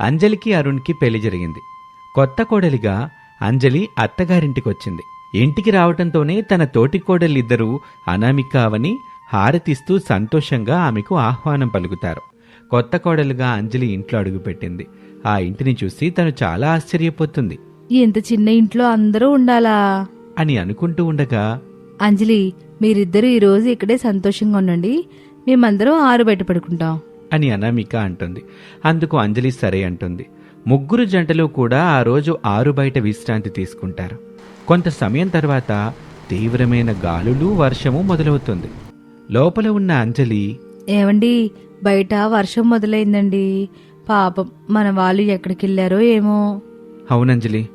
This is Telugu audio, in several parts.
అంజలికి అరుణ్కి పెళ్ళి జరిగింది. కొత్త కోడలిగా అంజలి అత్తగారింటికొచ్చింది. ఇంటికి రావటంతోనే తన తోటి కోడలిద్దరూ అనామిక అవని హారతిస్తూ సంతోషంగా ఆమెకు ఆహ్వానం పలుకుతారు. కొత్త కోడలుగా అంజలి ఇంట్లో అడుగుపెట్టింది ఆ ఇంటిని చూసి తను చాలా ఆశ్చర్యపోతుంది. ఇంత చిన్న ఇంట్లో అందరూ ఉండాలా? అని అనుకుంటూ ఉండగా అంజలి మీరిద్దరూ ఈ రోజు ఇక్కడే సంతోషంగా ఉండండి. మేమందరం ఆరు బయట పడుకుంటాం అని అనామిక అంటుంది. అందుకు అంజలి సరే అంటుంది. ముగ్గురు జంటలు కూడా ఆ రోజు ఆరు బయట విశ్రాంతి తీసుకుంటారు. కొంత సమయం తర్వాత తీవ్రమైన గాలులు వర్షము మొదలవుతుంది. లోపల ఉన్న అంజలి ఏమండి బయట వర్షం మొదలైందండి. పాపం మన వాళ్ళు ఎక్కడికి వెళ్ళారో ఏమో. అవునంజలి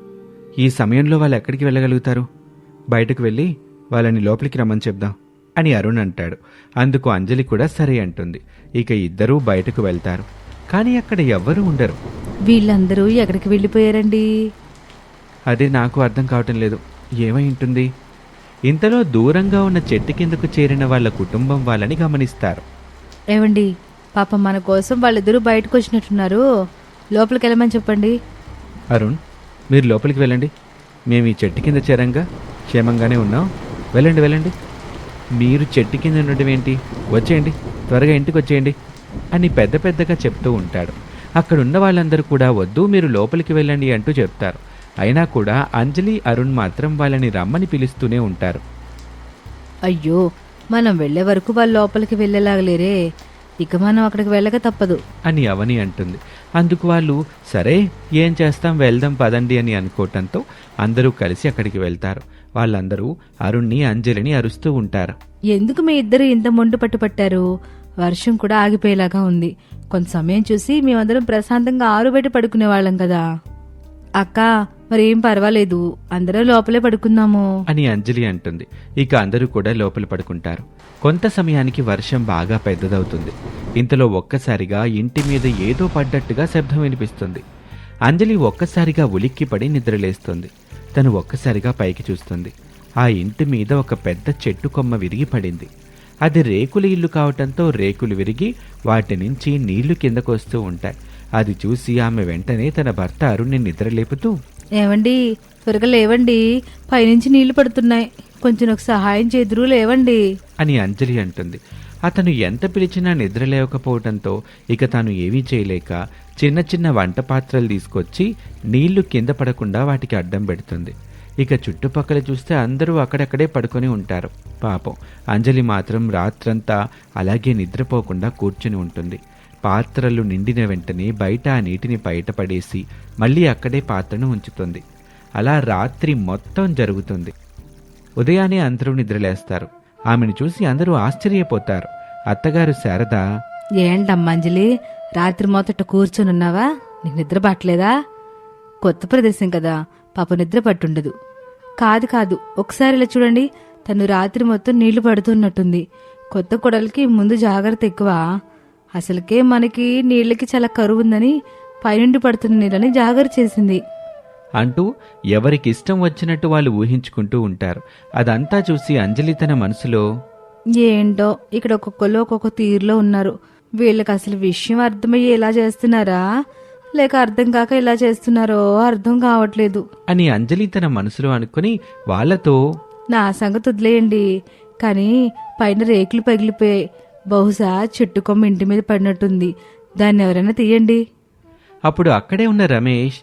ఈ సమయంలో వాళ్ళు ఎక్కడికి వెళ్ళగలుగుతారు? బయటకు వెళ్ళి వాళ్ళని లోపలికి రమ్మని చెప్దాం. అని అరుణ్ అంటాడు. అందుకు అంజలి కూడా సరే అంటుంది. ఇక ఇద్దరూ బయటకు వెళ్తారు. కానీ అక్కడ ఎవ్వరూ ఉండరు. వీళ్ళందరూ ఎక్కడికి వెళ్ళిపోయారండి? అదే నాకు అర్థం కావటం లేదు. ఏమై ఉంటుంది? ఇంతలో దూరంగా ఉన్న చెట్టు కిందకు చేరిన వాళ్ళ కుటుంబం వాళ్ళని గమనిస్తారు. ఏమండి? పాపం మన కోసం వాళ్ళిద్దరూ బయటకు వచ్చినట్టున్నారు లోపలికి వెళ్ళమని చెప్పండి. అరుణ్ మీరు లోపలికి వెళ్ళండి. మేము ఈ చెట్టు కింద చేరంగా క్షేమంగానే ఉన్నాం. వెళ్ళండి వెళ్ళండి. మీరు చెట్టు కింద ఉండటం ఏంటి? వచ్చేయండి త్వరగా ఇంటికి వచ్చేయండి అని పెద్ద పెద్దగా చెప్తూ ఉంటాడు. అక్కడున్న వాళ్ళందరూ కూడా వద్దు మీరు లోపలికి వెళ్ళండి అంటూ చెప్తారు. అయినా కూడా అంజలి అరుణ్ మాత్రం వాళ్ళని రమ్మని పిలుస్తూనే ఉంటారు. అయ్యో మనం వెళ్ళే వరకు వాళ్ళు లోపలికి వెళ్ళేలాగలేరే. ఇక మనం అక్కడికి వెళ్ళక తప్పదు. అని అవని అంటుంది. అందుకు వాళ్ళు సరే ఏం చేస్తాం? వెళ్దాం పదండి అని అనుకోవటంతో అందరూ కలిసి అక్కడికి వెళ్తారు. వాళ్ళందరూ అరుణ్ణి అంజలిని అరుస్తూ ఉంటారు. ఎందుకు మీ ఇద్దరు ఇంత మొండు పట్టు పట్టారు? వర్షం కూడా ఆగిపోయేలాగా ఉంది. కొంత సమయం చూసి మేమందరం ప్రశాంతంగా ఆరు బయట పడుకునే వాళ్ళం కదా. అక్క మరేం పర్వాలేదు అందరం లోపలే పడుకుందాము. అని అంజలి అంటుంది. ఇక అందరూ కూడా లోపల పడుకుంటారు. కొంత సమయానికి వర్షం బాగా పెద్దదవుతుంది. ఇంతలో ఒక్కసారిగా ఇంటి మీద ఏదో పడ్డట్టుగా శబ్దం వినిపిస్తుంది. అంజలి ఒక్కసారిగా ఉలిక్కిపడి నిద్రలేస్తుంది. తను ఒక్కసారిగా పైకి చూస్తుంది. ఆ ఇంటి మీద ఒక పెద్ద చెట్టు కొమ్మ విరిగి పడింది అది రేకుల ఇల్లు కావటంతో రేకులు విరిగి వాటి నుంచి నీళ్ళు కిందకు వస్తూ ఉంటాయి. అది చూసి ఆమె వెంటనే తన భర్త అరుణ్ణి నిద్రలేపుతూ ఏవండి త్వరగా లేవండి. పైనుంచి నీళ్ళు పడుతున్నాయి. కొంచెం నాకు సహాయం చేదురు లేవండి. అని అంజలి అంటుంది. అతను ఎంత పిలిచినా నిద్ర లేవకపోవడంతో ఇక తాను ఏమీ చేయలేక చిన్న చిన్న వంట పాత్రలు తీసుకొచ్చి నీళ్ళు కింద పడకుండా వాటికి అడ్డం పెడుతుంది. ఇక చుట్టుపక్కల చూస్తే అందరూ అక్కడక్కడే పడుకొని ఉంటారు. పాపం అంజలి మాత్రం రాత్రంతా అలాగే నిద్రపోకుండా కూర్చుని ఉంటుంది. పాత్రలు నిండిన వెంటనే బయట ఆ నీటిని బయటపడేసి మళ్ళీ అక్కడే పాత్రను ఉంచుతుంది. అలా రాత్రి మొత్తం జరుగుతుంది. ఉదయాన్నే అందరూ నిద్రలేస్తారు. ఆమెను చూసి అందరూ ఆశ్చర్యపోతారు. అత్తగారు శారద ఏంటమ్మంజలి రాత్రి మొదట కూర్చొని ఉన్నావా నీకు నిద్ర పట్టలేదా? కొత్త ప్రదేశం కదా పాప నిద్ర పట్టుండదు. కాదు కాదు ఒకసారి ఇలా చూడండి. తను రాత్రి మొత్తం నీళ్ళు పడుతున్నట్టుంది. కొత్త కొడలకి ముందు జాగ్రత్త ఎక్కువ. అసలుకే మనకి నీళ్ళకి చాలా కరువు ఉందని పైనుండి పడుతున్న నీళ్ళని జాగ్రత్త చేసింది. అంటూ ఎవరికిష్టం వచ్చినట్టు వాళ్ళు ఊహించుకుంటూ ఉంటారు. అదంతా చూసి అంజలి తన మనసులో ఏంటో ఇక్కడ ఒక్కొక్కరు ఒక్కొక్క తీరులో ఉన్నారు. వీళ్ళకి అసలు విషయం అర్థమయ్యి ఎలా చేస్తున్నారా? లేక అర్థం కాక ఎలా చేస్తున్నారో అర్థం కావట్లేదు. అని అంజలి తన మనసులో అనుకుని వాళ్ళతో నా సంగతి వదిలేయండి. కానీ పైన రేకులు పగిలిపోయాయి. బహుశా చెట్టు కొమ్మ ఇంటి మీద పడినట్టుంది. దాన్ని ఎవరైనా తీయండి. అప్పుడు అక్కడే ఉన్న రమేష్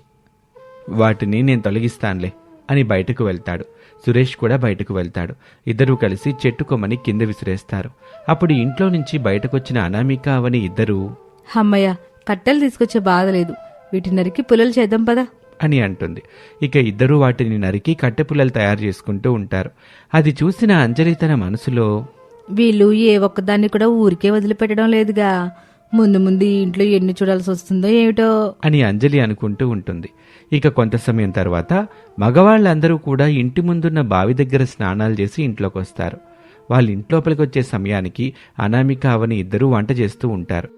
వాటిని నేను తొలగిస్తానులే అని బయటకు వెళ్తాడు. సురేష్ కూడా బయటకు వెళ్తాడు. ఇద్దరూ కలిసి చెట్టు కొమ్మని కింద విసిరేస్తారు. అప్పుడు ఇంట్లో నుంచి బయటకొచ్చిన అనామిక అవని ఇద్దరూ అమ్మయ్య కట్టెలు తీసుకొచ్చే బాధ లేదు. వీటి నరికి పుల్లలు చేద్దాం పదా. అని అంటుంది. ఇక ఇద్దరూ వాటిని నరికి కట్టెపుల్లలు తయారు చేసుకుంటూ ఉంటారు. అది చూసిన అంజలి తన మనసులో వీళ్ళు ఏ ఒక్కదాన్ని కూడా ఊరికే వదిలిపెట్టడం లేదుగా. ముందు ముందు ఇంట్లో ఎన్ని చూడాల్సి వస్తుందో ఏమిటో. అని అంజలి అనుకుంటూ ఉంటుంది. ఇక కొంత సమయం తర్వాత మగవాళ్ళందరూ కూడా ఇంటి ముందున్న బావి దగ్గర స్నానాలు చేసి ఇంట్లోకి వస్తారు వాళ్ళ ఇంట్లోపలికి వచ్చే సమయానికి అనామిక అవని ఇద్దరూ వంట చేస్తూ ఉంటారు.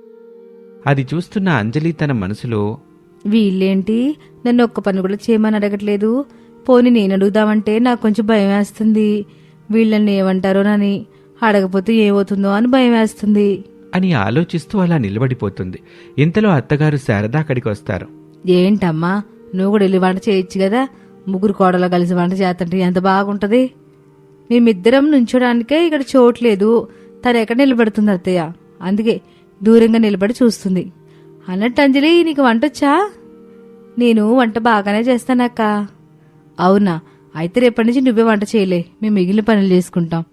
అది చూస్తున్న అంజలి తన మనసులో వీళ్ళేంటి? నన్ను ఒక్క పని కూడా చేయమని అడగట్లేదు. పోని నేను అడుగుదామంటే నాకు కొంచెం భయం వేస్తుంది వీళ్ళని ఏమంటారోనని. అడగపోతే ఏమవుతుందో అని భయం వేస్తుంది. అని ఆలోచిస్తూ అలా నిలబడిపోతుంది. ఇంతలో అత్తగారు శారద అక్కడికి వస్తారు. ఏంటమ్మా నువ్వు కూడా వెళ్ళి వంట చేయొచ్చు కదా? ముగ్గురు కోడలు కలిసి వంట చేస్తుంటే ఎంత బాగుంటది? మేమిద్దరం నుంచోడానికే ఇక్కడ చోట్లేదు తను ఎక్కడ నిలబడుతుంది అత్తయ్య? అందుకే దూరంగా నిలబడి చూస్తుంది. అన్నట్టు అంజలి నీకు వంట వచ్చా? నేను వంట బాగానే చేస్తానక్క. అవునా అయితే రేపటి నుంచి నువ్వే వంట చేయలే. మేము మిగిలిన పనులు చేసుకుంటాం.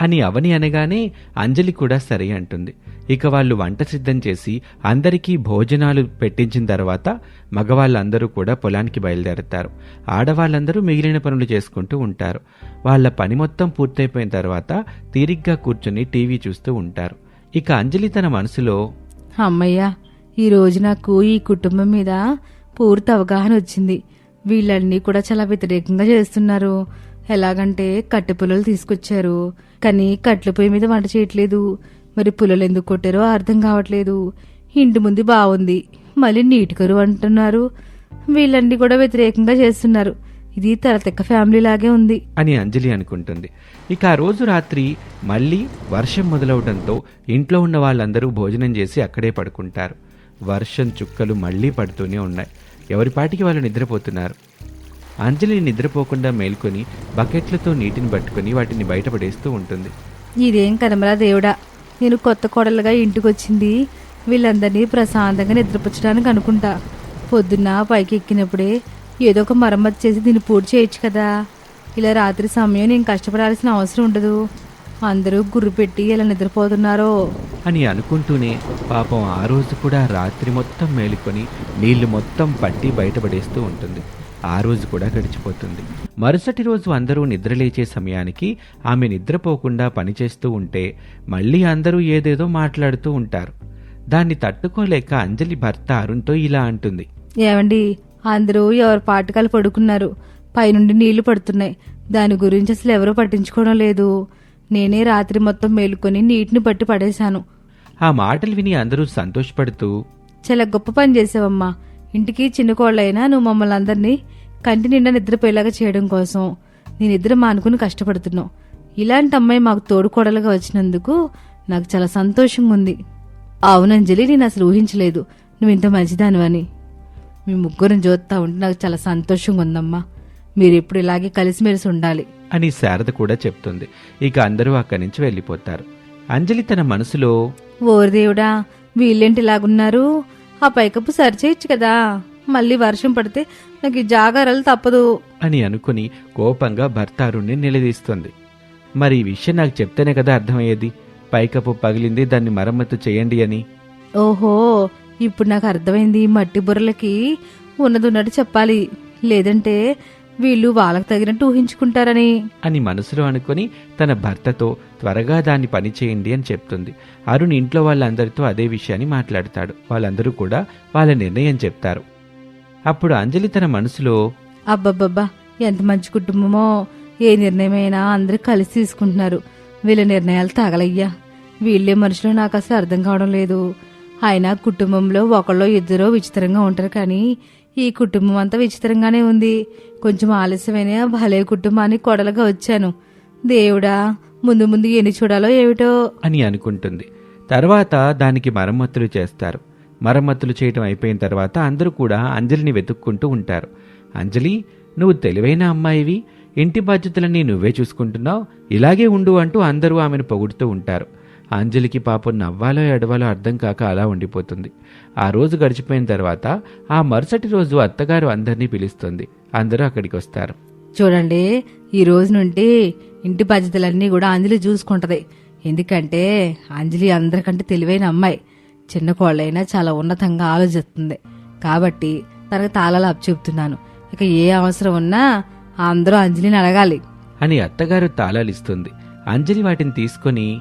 అని అవని అనగానే అంజలి కూడా సరే అంటుంది. ఇక వాళ్ళు వంట సిద్ధం చేసి అందరికీ భోజనాలు పెట్టించిన తర్వాత మగవాళ్ళందరూ కూడా పొలానికి బయలుదేరతారు. ఆడవాళ్ళందరూ మిగిలిన పనులు చేసుకుంటూ ఉంటారు. వాళ్ళ పని మొత్తం పూర్తయిపోయిన తర్వాత తీరిగ్గా కూర్చుని టీవీ చూస్తూ ఉంటారు. ఇక అంజలి తన మనసులో అమ్మయ్యా ఈ రోజు నాకు ఈ కుటుంబం మీద పూర్తి అవగాహన వచ్చింది. వీళ్ళన్నీ కూడా చాలా వ్యతిరేకంగా చేస్తున్నారు. ఎలాగంటే కట్టె పుల్లలు తీసుకొచ్చారు. కానీ కట్ల పొయ్యి మీద వంట చేయట్లేదు. మరి పుల్లలు ఎందుకు కొట్టారో అర్థం కావట్లేదు. ఇంటి ముందు బాగుంది మళ్ళీ నీటి కరువు అంటున్నారు. వీళ్ళన్నీ కూడా వ్యతిరేకంగా చేస్తున్నారు. ఇది తలతెక్క ఫ్యామిలీ లాగే ఉంది. అని అంజలి అనుకుంటుంది. ఇక ఆ రోజు రాత్రి మళ్ళీ వర్షం మొదలవడంతో ఇంట్లో ఉన్న వాళ్ళందరూ భోజనం చేసి అక్కడే పడుకుంటారు. వర్షం చుక్కలు మళ్ళీ పడుతూనే ఉన్నాయి. ఎవరిపాటికి వాళ్ళు నిద్రపోతున్నారు? అంజలి నిద్రపోకుండా మేల్కొని బకెట్లతో నీటిని పట్టుకొని వాటిని బయటపడేస్తూ ఉంటుంది. ఇదేం కనమరా దేవుడా? నేను కొత్త కోడలుగా ఇంటికి వచ్చింది వీళ్ళందరినీ ప్రశాంతంగా నిద్రపుచ్చడానికి అనుకుంటా. పొద్దున్న పైకి ఎక్కినప్పుడే ఏదో ఒక మరమ్మతు చేసి దీన్ని పూర్తి చేయొచ్చు కదా. ఇలా రాత్రి సమయం నేను కష్టపడాల్సిన అవసరం ఉండదు. అందరూ గుర్రు పెట్టి ఇలా నిద్రపోతున్నారో. అని అనుకుంటూనే పాపం ఆ రోజు కూడా రాత్రి మొత్తం మేలుకొని నీళ్ళు మొత్తం పట్టి బయటపడేస్తూ ఉంటుంది. ఆ రోజు కూడా గడిచిపోతుంది. మరుసటి రోజు అందరూ నిద్రలేచే సమయానికి ఆమె నిద్రపోకుండా పనిచేస్తూ ఉంటే మళ్ళీ అందరూ ఏదేదో మాట్లాడుతూ ఉంటారు. దాన్ని తట్టుకోలేక అంజలి భర్త అరుణ్తో ఇలా అంటుంది. ఏమండి అందరూ ఎవరి పాటకాలు పడుకున్నారు. పైనుండి నీళ్ళు పడుతున్నాయి. దాని గురించి అసలు ఎవరూ పట్టించుకోవడం లేదు. నేనే రాత్రి మొత్తం మేలుకొని నీటిని పట్టి పడేశాను. ఆ మాటలు విని అందరూ సంతోషపడుతూ చాలా గొప్ప పని చేసావమ్మా. ఇంటికి చిన్న కోళ్ళైనా నువ్వు మమ్మల్ని అందరినీ కంటి నిండా నిద్రపోయేలాగా చేయడం కోసం నేను నిద్ర మానుకుని కష్టపడుతున్నావు. ఇలాంటి అమ్మాయి మాకు తోడుకోడలుగా వచ్చినందుకు నాకు చాలా సంతోషంగా ఉంది. అవునంజలి నేను అసలు ఊహించలేదు. నువ్వు ఇంత మంచిదానివని. మీ ముగ్గురం చూస్తా ఉంటే నాకు చాలా సంతోషంగా ఉందమ్మా. మీరు ఎప్పుడు ఇలాగే కలిసిమెలిసి ఉండాలి. అని శారద కూడా చెప్తుంది. ఇక అందరూ అక్కడి నుంచి వెళ్ళిపోతారు. అంజలి తన మనసులో ఓరి దేవుడా వీళ్ళేంటి ఇలాగున్నారు? ఆ పైకప్పు సరిచేయచ్చు కదా. మళ్ళీ వర్షం పడితే నాకు ఈ జాగారాలు తప్పదు. అని అనుకుని కోపంగా భర్త అరుణ్ణి నిలదీస్తుంది. మరి ఈ విషయం నాకు చెప్తేనే కదా అర్థమయ్యేది. పైకప్పు పగిలింది దాన్ని మరమ్మతు చేయండి అని. ఓహో ఇప్పుడు నాకు అర్థమైంది మట్టి బుర్రలకి ఉన్నది ఉన్నట్టు చెప్పాలి. లేదంటే వీళ్ళు వాళ్ళకి తగినట్టు ఊహించుకుంటారని. అని మనసులో అనుకుని తన భర్తతో త్వరగా దాన్ని పని చేయండి అని చెప్తుంది. అరుణ్ ఇంట్లో వాళ్ళందరితో అదే విషయాన్ని మాట్లాడతాడు. వాళ్ళందరూ కూడా వాళ్ళ నిర్ణయం చెప్తారు. అప్పుడు అంజలి తన మనసులో అబ్బబ్బబ్బా ఎంత మంచి కుటుంబమో. ఏ నిర్ణయమైనా అందరూ కలిసి తీసుకుంటున్నారు. వీళ్ళ నిర్ణయాలు తగలయ్యా. వీళ్ళే మనుషులు నాకు అసలు అర్థం కావడం లేదు. అయినా కుటుంబంలో ఒకళ్ళో ఇద్దరో విచిత్రంగా ఉంటారు కానీ ఈ కుటుంబం అంతా విచిత్రంగానే ఉంది. కొంచెం ఆలస్యమైన భలే కుటుంబానికి కొడలుగా వచ్చాను. దేవుడా ముందు ముందు ఎన్ని చూడాలో ఏమిటో? అని అనుకుంటుంది. తర్వాత దానికి మరమ్మతులు చేస్తారు. మరమ్మతులు చేయటం అయిపోయిన తర్వాత అందరూ కూడా అంజలిని వెతుక్కుంటూ ఉంటారు. అంజలి నువ్వు తెలివైన అమ్మాయివి. ఇంటి బాధ్యతలన్నీ నువ్వే చూసుకుంటున్నావు. ఇలాగే ఉండు అంటూ అందరూ ఆమెను పొగుడుతూ ఉంటారు. అంజలికి పాపం నవ్వాలో ఎడవాలో అర్థం కాక అలా ఉండిపోతుంది. ఆ రోజు గడిచిపోయిన తర్వాత ఆ మరుసటి రోజు అత్తగారు అందరినీ పిలుస్తుంది. అందరూ అక్కడికి వస్తారు చూడండి ఈ రోజు నుండి ఇంటి బాధ్యతలన్నీ కూడా అంజలి చూసుకుంటది. ఎందుకంటే అంజలి అందరికంటే తెలివైన అమ్మాయి. చిన్న కోళ్ళైనా చాలా ఉన్నతంగా ఆలోచిస్తుంది. కాబట్టి తనకు తాళాలు చెప్తున్నాను ఇక ఏ అవసరం ఉన్నా అందరూ అంజలిని అడగాలి. అని అత్తగారు తాళాలిస్తుంది. అంజలి వాటిని తీసుకొని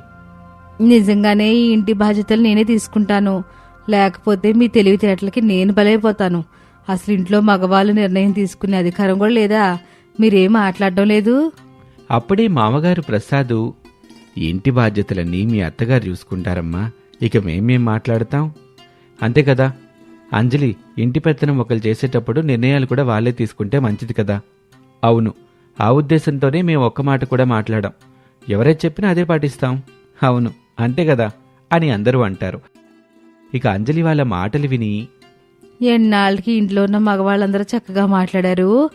నిజంగానే ఈ ఇంటి బాధ్యతలు నేనే తీసుకుంటాను. లేకపోతే మీ తెలివితేటలకి నేను బలైపోతాను. అసలు ఇంట్లో మగవాళ్ళు నిర్ణయం తీసుకునే అధికారం కూడా లేదా? మీరేం మాట్లాడడం లేదు? అప్పుడే మామగారు ప్రసాదు ఇంటి బాధ్యతలన్నీ మీ అత్తగారు చూసుకుంటారమ్మా. ఇక మేమేం మాట్లాడతాం? అంతే కదా. అంజలి ఇంటి పెత్తనం ఒకరు చేసేటప్పుడు నిర్ణయాలు కూడా వాళ్ళే తీసుకుంటే మంచిది కదా. అవును. ఆ ఉద్దేశంతోనే మేము ఒక్క మాట కూడా మాట్లాడాం. ఎవరైతే చెప్పినా అదే పాటిస్తాం. అవును. అంతే కదా? అని అందరూ అంటారు. ఇక అంజలి వాళ్ళ మాటలు విని ఎన్నాళ్ళకి ఇంట్లో ఉన్న మగవాళ్ళందరూ చక్కగా మాట్లాడారు.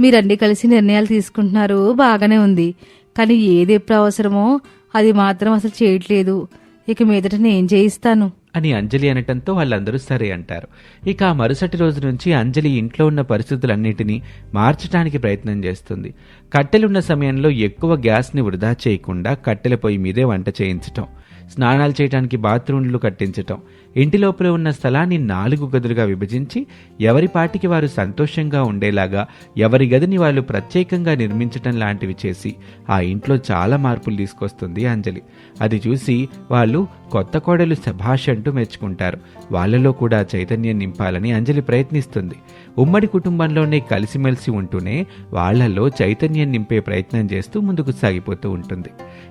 మీరన్నీ కలిసి నిర్ణయాలు తీసుకుంటున్నారు. బాగానే ఉంది. కానీ ఏది ఎప్పుడు అవసరమో అది మాత్రం అసలు చేయట్లేదు. ఇక మీదట నేను చేయిస్తాను అని అంజలి అనటంతో వాళ్ళందరూ సరే అంటారు. ఇక ఆ మరుసటి రోజు నుంచి అంజలి ఇంట్లో ఉన్న పరిస్థితులన్నిటినీ మార్చడానికి ప్రయత్నం చేస్తుంది. కట్టెలున్న సమయంలో ఎక్కువ గ్యాస్ని వృధా చేయకుండా కట్టెల పొయ్యి మీదే వంట చేయించటం స్నానాలు చేయడానికి బాత్రూంలు కట్టించటం ఇంటి లోపల ఉన్న స్థలాన్ని నాలుగు గదులుగా విభజించి ఎవరి పాటికి వారు సంతోషంగా ఉండేలాగా ఎవరి గదిని వాళ్ళు ప్రత్యేకంగా నిర్మించటం లాంటివి చేసి ఆ ఇంట్లో చాలా మార్పులు తీసుకొస్తుంది అంజలి. అది చూసి వాళ్ళు కొత్త కోడలు శభాష్ అంటూ మెచ్చుకుంటారు. వాళ్ళలో కూడా చైతన్యం నింపాలని అంజలి ప్రయత్నిస్తుంది. ఉమ్మడి కుటుంబంలోనే కలిసిమెలిసి ఉంటూనే వాళ్ళలో చైతన్యం నింపే ప్రయత్నం చేస్తూ ముందుకు సాగిపోతూ ఉంటుంది.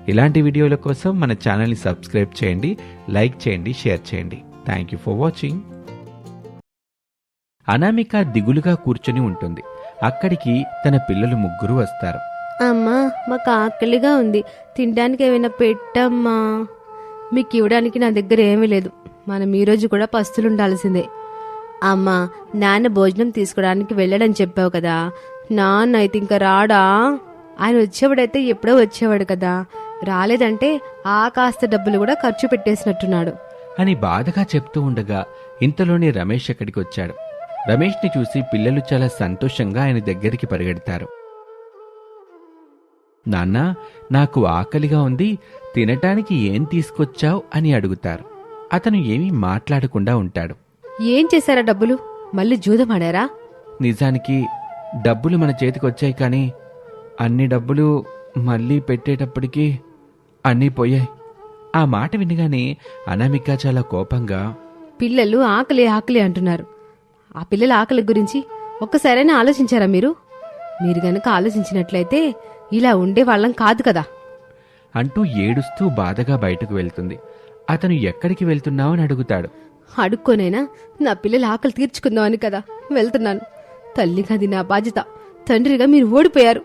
ఇలాంటి వీడియోల కోసం మన ఛానల్ని సబ్స్క్రైబ్ చేయండి లైక్ చేయండి షేర్ చేయండి. Thank you for watching Anamika దిగులుగా కూర్చొని ఉంటుంది. అక్కడికి తన పిల్లలు ముగ్గురు వస్తారు. అమ్మా మాకు ఆకలిగా ఉంది. తినడానికి ఏమైనా పెట్టమ్మా. మీకు ఇవ్వడానికి నా దగ్గర ఏమీ లేదు. మనం ఈరోజు కూడా పస్తులు ఉండాల్సిందే అమ్మ నాన్న భోజనం తీసుకోవడానికి వెళ్ళడని చెప్పావు కదా. నాన్న అయితే ఇంకా రాడా? ఆయన వచ్చేవాడైతే ఎప్పుడో వచ్చేవాడు కదా. రాలేదంటే ఆ కాస్త డబ్బులు కూడా ఖర్చు పెట్టేసినట్టున్నాడు. అని బాధగా చెప్తూ ఉండగా ఇంతలోనే రమేష్ అక్కడికి వచ్చాడు. రమేష్ని చూసి పిల్లలు చాలా సంతోషంగా ఆయన దగ్గరికి పరిగెడతారు. నాన్నా నాకు ఆకలిగా ఉంది. తినటానికి ఏం తీసుకొచ్చావు? అని అడుగుతారు. అతను ఏమీ మాట్లాడకుండా ఉంటాడు. ఏం చేశారా డబ్బులు? మళ్ళీ జూదం ఆడారా? నిజానికి డబ్బులు మన చేతికి వచ్చాయి కానీ అన్ని డబ్బులు మళ్ళీ పెట్టేటప్పటికి అన్నీ పోయాయి. ఆ మాట వినగానే అనామిక చాలా కోపంగా పిల్లలు ఆకలి ఆకలి అంటున్నారు. ఆ పిల్లల ఆకలి గురించి ఒక్కసారైనా ఆలోచించారా మీరు? మీరు గనక ఆలోచించినట్లయితే ఇలా ఉండే వాళ్ళం కాదు కదా. అంటూ ఏడుస్తూ బాధగా బయటకు వెళ్తుంది. అతను ఎక్కడికి వెళ్తున్నావు అని అడుగుతాడు. అడుక్కోనైనా నా పిల్లల ఆకలి తీర్చుకుందామని కదా వెళ్తున్నాను. తల్లిగా అది నా బాధ్యత. తండ్రిగా మీరు ఓడిపోయారు.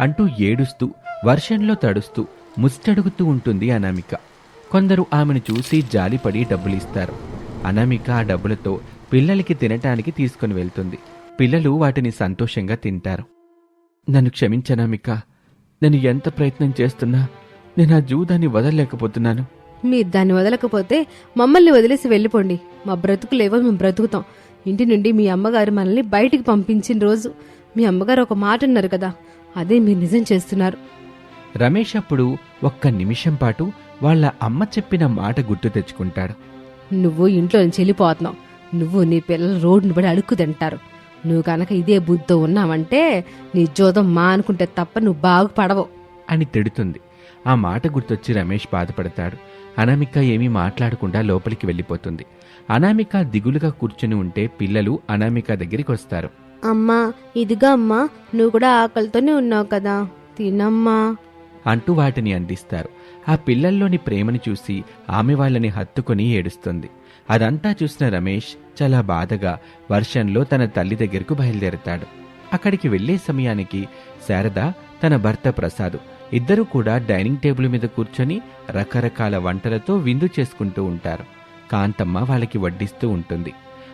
అంటూ ఏడుస్తూ వర్షంలో తడుస్తూ ముస్టడుగుతూ ఉంటుంది అనామిక. కొందరు ఆమెను చూసి జాలిపడి డబ్బులిస్తారు. అనామిక ఆ డబ్బులతో పిల్లలకి తినటానికి తీసుకుని వెళ్తుంది. పిల్లలు వాటిని సంతోషంగా తింటారు. నన్ను క్షమించనామిక. నేను ఎంత ప్రయత్నం చేస్తున్నా నేను ఆ జూదాన్ని వదలలేకపోతున్నాను. మీరు దాన్ని వదలకపోతే మమ్మల్ని వదిలేసి వెళ్ళిపోండి. మా బ్రతుకులేవో మేము బ్రతుకుతాం. ఇంటి నుండి మీ అమ్మగారు మనల్ని బయటికి పంపించిన రోజు మీ అమ్మగారు ఒక మాట అన్నారు కదా అదే మీరు నిజం చేస్తున్నారు. రమేష్ అప్పుడు ఒక్క నిమిషం పాటు వాళ్ళ అమ్మ చెప్పిన మాట గుర్తు తెచ్చుకుంటాడు. నువ్వు ఇంట్లో నుంచి వెళ్ళిపోతున్నావు. నువ్వు నీ పిల్లలు రోడ్డును పడి అడుక్కు తింటారు. నువ్వు కనుక ఇదే బుద్ధితో ఉన్నావంటే నీ జోదం మా అనుకుంటే తప్ప నువ్వు బాగుపడవు. అని తిడుతుంది. ఆ మాట గుర్తొచ్చి రమేష్ బాధపడతాడు. అనామిక ఏమీ మాట్లాడకుండా లోపలికి వెళ్ళిపోతుంది. అనామిక దిగులుగా కూర్చుని ఉంటే పిల్లలు అనామిక దగ్గరికి వస్తారు. అమ్మా ఇదిగా అమ్మా నువ్వు కూడా ఆకలితోనే ఉన్నావు కదా. తినమ్మా. అంటూ వాటిని అందిస్తారు. ఆ పిల్లల్లోని ప్రేమని చూసి ఆమె వాళ్ళని హత్తుకొని ఏడుస్తుంది. అదంతా చూసిన రమేష్ చాలా బాధగా వర్షంలో తన తల్లి దగ్గరకు బయలుదేరతాడు. అక్కడికి వెళ్ళే సమయానికి శారద తన భర్త ప్రసాద్. ఇద్దరూ కూడా డైనింగ్ టేబుల్ మీద కూర్చొని రకరకాల వంటలతో విందు చేసుకుంటూ ఉంటారు. కాంతమ్మ వాళ్ళకి వడ్డిస్తూ ఉంటుంది.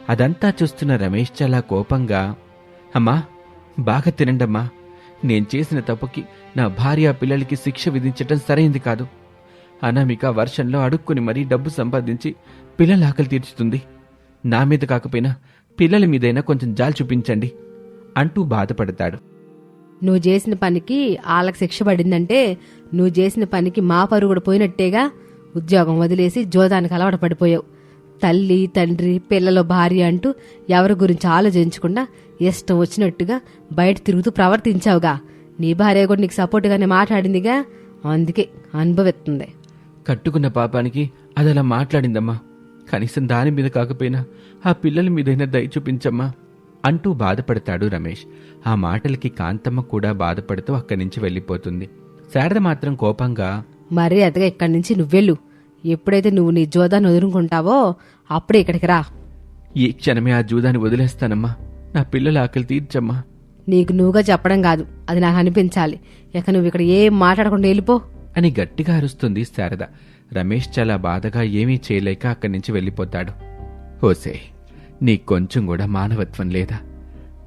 అదంతా చూస్తున్న రమేష్ చాలా కోపంగా అమ్మా బాగా తినండమ్మా. నేను చేసిన తప్పుకి నా భార్య పిల్లలకి శిక్ష విధించటం సరైంది కాదు. అనామిక వర్షంలో అడుక్కుని మరీ డబ్బు సంపాదించి పిల్లల ఆకలి తీర్చుతుంది. నా మీద కాకపోయినా పిల్లల మీదైనా కొంచెం జాలి చూపించండి అంటూ బాధపడతాడు. నువ్వు చేసిన పనికి వాళ్ళకి శిక్ష పడిందంటే నువ్వు చేసిన పనికి మా పరుగు కూడా పోయినట్టేగా ఉద్యోగం వదిలేసి జోదానికి అలవాటు పడిపోయావు. తల్లి తండ్రి పిల్లల భార్య అంటూ ఎవరి గురించి ఆలోచించకుండా ఇష్టం వచ్చినట్టుగా బయట తిరుగుతూ ప్రవర్తించావుగా. నీ భార్య కూడా నీకు సపోర్ట్గానే మాట్లాడిందిగా. అందుకే అనుభవిస్తుంది. కట్టుకున్న పాపానికి అది అలా మాట్లాడిందమ్మా. కనీసం దాని మీద కాకపోయినా ఆ పిల్లల మీదైనా దయ చూపించమ్మా. అంటూ బాధపడతాడు రమేష్. ఆ మాటలకి కాంతమ్మ కూడా బాధపడుతూ అక్కడి నుంచి వెళ్ళిపోతుంది. శారద మాత్రం కోపంగా మర్యాదగా ఇక్కడి నుంచి నువ్వెళ్ళు. ఎప్పుడైతే నువ్వు నీ జోదాన్ని వదులుకుంటావో అప్పుడే ఇక్కడికి రా. ఈ క్షణమే ఆ జూదాన్ని వదిలేస్తానమ్మా. నా పిల్లల ఆకలి తీర్చమ్మా. నీకు నువ్వుగా చెప్పడం కాదు. అది నాకు అనిపించాలి. ఇక నువ్వు ఇక్కడ ఏం మాట్లాడకుండా వెళ్ళిపో. అని గట్టిగా అరుస్తుంది శారద. రమేష్ చాలా బాధగా ఏమీ చేయలేక అక్కడి నుంచి వెళ్ళిపోతాడు. ఓసే నీకు కొంచెం కూడా మానవత్వం లేదా?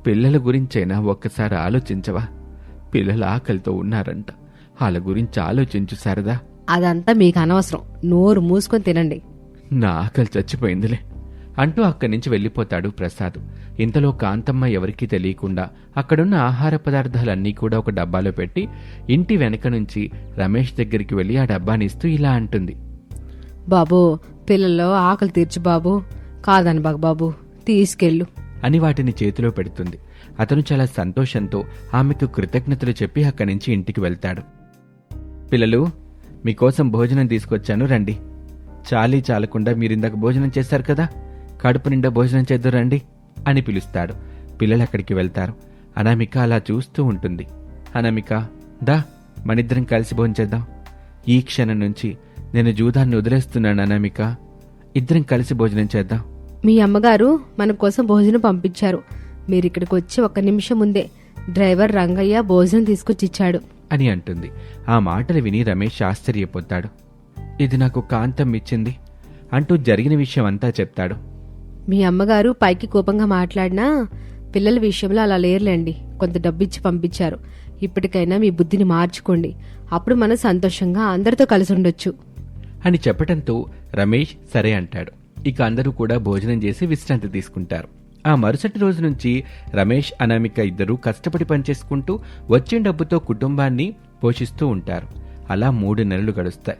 పిల్లల గురించైనా ఒక్కసారి ఆలోచించవా? పిల్లలు ఆకలితో ఉన్నారంట. వాళ్ళ గురించి ఆలోచించు సరదా అదంతా మీకు అనవసరం. నోరు మూసుకొని తినండి. నా ఆకలి చచ్చిపోయిందిలే. అంటూ అక్కడి నుంచి వెళ్ళిపోతాడు ప్రసాద్. ఇంతలో కాంతమ్మ ఎవరికీ తెలియకుండా అక్కడున్న ఆహార పదార్థాలన్నీ కూడా ఒక డబ్బాలో పెట్టి ఇంటి వెనక నుంచి రమేష్ దగ్గరికి వెళ్ళి ఆ డబ్బాని ఇస్తూ ఇలా అంటుంది. బాబు పిల్లల్లో ఆకలి తీర్చు బాబు. కాదని బాగు బాబు తీసుకెళ్ళు. అని వాటిని చేతిలో పెడుతుంది. అతను చాలా సంతోషంతో ఆమెకు కృతజ్ఞతలు చెప్పి అక్కడి నుంచి ఇంటికి వెళ్తాడు. పిల్లలు మీకోసం భోజనం తీసుకొచ్చాను రండి. చాలీ చాలకుండా మీరిందాక భోజనం చేశారు కదా కడుపు నిండా భోజనం చేద్దు రండి అని పిలుస్తాడు. పిల్లలు అక్కడికి వెళ్తారు. అనామిక అలా చూస్తూ ఉంటుంది. అనామిక దా మనిద్దరం కలిసి భోంచేద్దాం. ఈ క్షణం నుంచి నేను జూదాన్ని వదిలేస్తున్నాను అనామిక. ఇద్దరం కలిసి భోజనం చేద్దాం. మీ అమ్మగారు మన కోసం భోజనం పంపించారు. మీరు ఇక్కడికి వచ్చి ఒక నిమిషం ముందే డ్రైవర్ రంగయ్య భోజనం తీసుకొచ్చి ఇచ్చాడు అని అంటుంది. ఆ మాటలు విని రమేష్ ఆశ్చర్యపోతాడు. ఇది నాకు కాంతం ఇచ్చింది. అంటూ జరిగిన విషయం అంతా చెప్తాడు. మీ అమ్మగారు పైకి కోపంగా మాట్లాడినా పిల్లల విషయంలో అలా లేరులేండి. కొంత డబ్బిచ్చి పంపించారు. ఇప్పటికైనా మీ బుద్ధిని మార్చుకోండి. అప్పుడు మనం సంతోషంగా అందరితో కలిసి ఉండొచ్చు. అని చెప్పటంతో రమేష్ సరే అంటాడు. ఇక అందరూ కూడా భోజనం చేసి విశ్రాంతి తీసుకుంటారు. ఆ మరుసటి రోజు నుంచి రమేష్ అనామిక ఇద్దరూ కష్టపడి పనిచేసుకుంటూ వచ్చే డబ్బుతో కుటుంబాన్ని పోషిస్తూ ఉంటారు. అలా మూడు నెలలు గడుస్తాయి.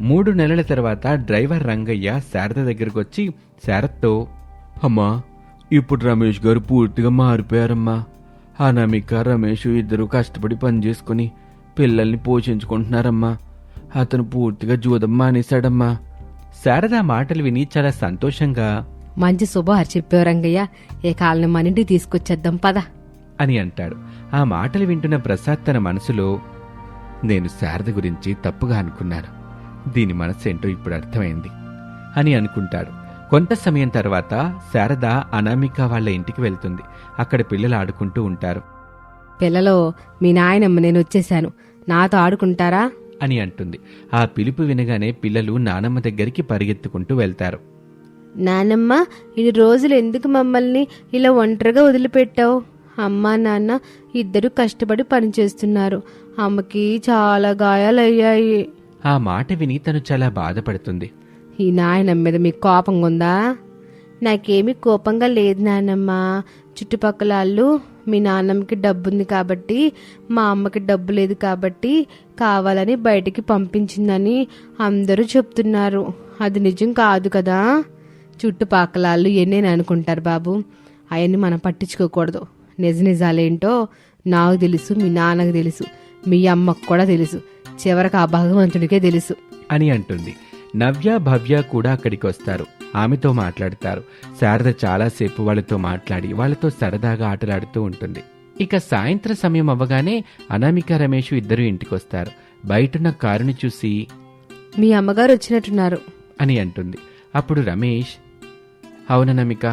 మూడు నెలల తర్వాత డ్రైవర్ రంగయ్య శారద దగ్గరకు వచ్చి శారదతో అమ్మా ఇప్పుడు రమేష్ గారు పూర్తిగా మారిపోయారమ్మా. అనామిక రమేష్ ఇద్దరు కష్టపడి పనిచేసుకుని పిల్లల్ని పోషించుకుంటున్నారమ్మా. అతను పూర్తిగా జూదం మానేశాడమ్మా శారద మాటలు విని చాలా సంతోషంగా మంచి శుభవారు చెప్పావు రంగయ్య ఏ కాలని మన ఇంటికి తీసుకొచ్చేద్దాం పద. అని అంటాడు. ఆ మాటలు వింటున్న ప్రసాద్ తన మనసులో నేను శారద గురించి తప్పుగా అనుకున్నాను. దీని మనసేంటో ఇప్పుడు అర్థమైంది అని అనుకుంటాడు. కొంత సమయం తర్వాత శారద అనామిక వాళ్ళ ఇంటికి వెళ్తుంది. అక్కడ పిల్లలు ఆడుకుంటూ ఉంటారు. పిల్లలో మీ నాయనమ్మ నేను వచ్చేసాను నాతో ఆడుకుంటారా? అని అంటుంది. ఆ పిలుపు వినగానే పిల్లలు నానమ్మ దగ్గరికి పరిగెత్తుకుంటూ వెళ్తారు. నానమ్మ ఇన్ని రోజులు ఎందుకు మమ్మల్ని ఇలా ఒంటరిగా వదిలిపెట్టావు? అమ్మ నాన్న ఇద్దరు కష్టపడి పనిచేస్తున్నారు. అమ్మకి చాలా గాయాలయ్యాయి. ఆ మాట విని తను చాలా బాధపడుతుంది. ఈ నాయనమ్మ మీద మీకు కోపంగా ఉందా? నాకేమీ కోపంగా లేదు నానమ్మ. చుట్టుపక్కల వాళ్ళు మీ నాన్నమ్మకి డబ్బు ఉంది కాబట్టి మా అమ్మకి డబ్బు లేదు కాబట్టి కావాలని బయటికి పంపించిందని అందరూ చెప్తున్నారు. అది నిజం కాదు కదా? చుట్టుపక్కల వాళ్ళు ఎన్నేని అనుకుంటారు బాబు. అవన్నీ మనం పట్టించుకోకూడదు. నిజ నిజాలేంటో నాకు తెలుసు మీ నాన్నకు తెలుసు మీ అమ్మకు కూడా తెలుసు. చివరికి ఆ భగవంతుడికే తెలుసు. అని అంటుంది. నవ్య భవ్య కూడా అక్కడికి వస్తారు ఆమెతో మాట్లాడతారు. శారద చాలాసేపు వాళ్ళతో మాట్లాడి వాళ్ళతో సరదాగా ఆటలాడుతూ ఉంటుంది. ఇక సాయంత్ర సమయం అవ్వగానే అనామిక రమేష్ ఇద్దరు ఇంటికొస్తారు. బయటున్న కారుని చూసి మీ అమ్మగారు వచ్చినట్టున్నారు. అని అంటుంది. అప్పుడు రమేష్ అవుననమిక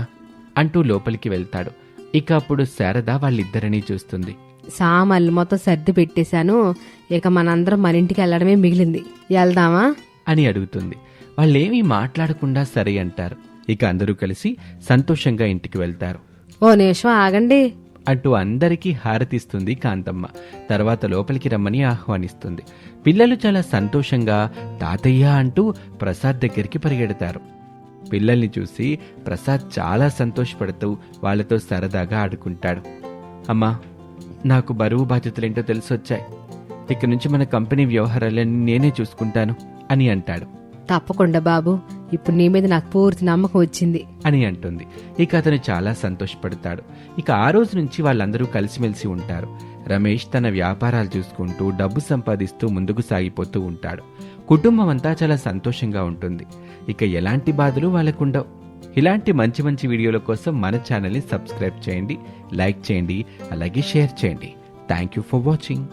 అంటూ లోపలికి వెళ్తాడు. ఇక అప్పుడు శారద వాళ్ళిద్దరినీ చూస్తుంది. సామాన్లు మొత్తం సర్ది పెట్టేశాను. ఇక మనందరం మన ఇంటికి వెళ్ళడమే మిగిలింది. వెళ్దామా? అని అడుగుతుంది. వాళ్ళేమీ మాట్లాడకుండా సరే అంటారు. ఇక అందరూ కలిసి సంతోషంగా ఇంటికి వెళ్తారు. ఓ నిమిషం ఆగండి. అంటూ అందరికీ హారతిస్తుంది కాంతమ్మ. తర్వాత లోపలికి రమ్మని ఆహ్వానిస్తుంది. పిల్లలు చాలా సంతోషంగా తాతయ్య అంటూ ప్రసాద్ దగ్గరికి పరిగెడతారు. పిల్లల్ని చూసి ప్రసాద్ చాలా సంతోషపడుతూ వాళ్ళతో సరదాగా ఆడుకుంటాడు. అమ్మా నాకు బరువు బాధ్యతలేంటో తెలిసొచ్చాయి. ఇక నుంచి మన కంపెనీ వ్యవహారాలన్నీ నేనే చూసుకుంటాను అని అంటాడు. తప్పకుండా బాబు. ఇప్పుడు నీ మీద నాకు పూర్తి నమ్మకం వచ్చింది. అని అంటుంది. ఇక అతను చాలా సంతోషపడతాడు. ఇక ఆ రోజు నుంచి వాళ్ళందరూ కలిసిమెలిసి ఉంటారు. రమేష్ తన వ్యాపారాలు చూసుకుంటూ డబ్బు సంపాదిస్తూ ముందుకు సాగిపోతూ ఉంటాడు. కుటుంబం అంతా చాలా సంతోషంగా ఉంటుంది. ఇక ఎలాంటి బాధలు వాళ్ళకుండవు. ఇలాంటి మంచి మంచి వీడియోల కోసం మన ఛానల్ని సబ్స్క్రైబ్ చేయండి లైక్ చేయండి అలాగే షేర్ చేయండి. Thank you for watching.